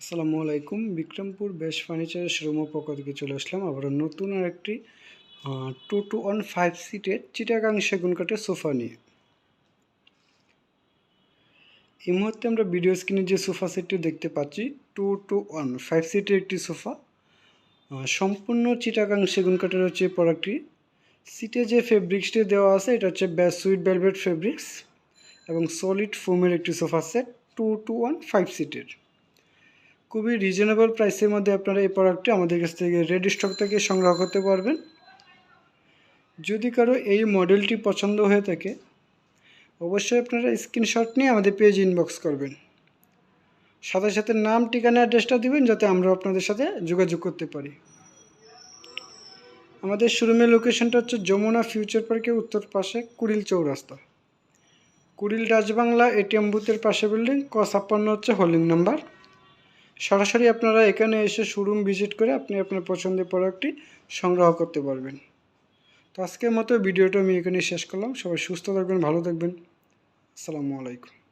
আসসালামু আলাইকুম। বিক্রমপুর বেশ ফার্নিচারের শোরুম পক্ষ থেকে চলে আসলাম। আবার নতুন আর একটি টু টু ওয়ান ফাইভ সিটের চিটাগাং সেগুন কাঠের সোফা নিয়ে। এই মুহূর্তে আমরা ভিডিও স্ক্রিনে যে সোফা সেটটি দেখতে পাচ্ছি টু টু ওয়ান ফাইভ সিটের একটি সোফা। সম্পূর্ণ চিটাগাং সেগুন কাঠের হচ্ছে প্রোডাক্টটি সিটে যে ফেব্রিক্সটি দেওয়া আছে, এটা হচ্ছে ব্যাস সুইট ভেলভেট ফেব্রিক্স এবং সলিড ফোমের একটি sofa set two two one five সিটের খুবই রিজনেবল প্রাইসের মধ্যে আপনারা এই প্রোডাক্টটি আমাদের কাছ থেকে রেডি স্টক থেকে সংগ্রহ করতে পারবেন। যদি কারও এই মডেলটি পছন্দ হয়ে থাকে, অবশ্যই আপনারা স্ক্রিনশট নিয়ে আমাদের পেজ ইনবক্স করবেন। সাথে সাথে নাম, ঠিকানা অ্যাড্রেসটা দিবেন যাতে আমরা আপনাদের সাথে যোগাযোগ করতে পারি। আমাদের শোরুমের লোকেশনটা হচ্ছে যমুনা ফিউচার পার্কের উত্তর পাশে কুড়িল চৌরাস্তা। কুড়িল রাজবাংলা এটিএম বুথের পাশে বিল্ডিং ক ছাপ্পান্ন হচ্ছে হোল্ডিং নাম্বার সরাসরি আপনারা এখানে এসে শোরুম ভিজিট করে আপনি আপনার পছন্দের প্রোডাক্টটি সংগ্রহ করতে পারবেন। তো আজকের মতো ভিডিওটা আমি এখানে শেষ করলাম। সবাই সুস্থ থাকবেন, ভালো থাকবেন। আসসালামু আলাইকুম।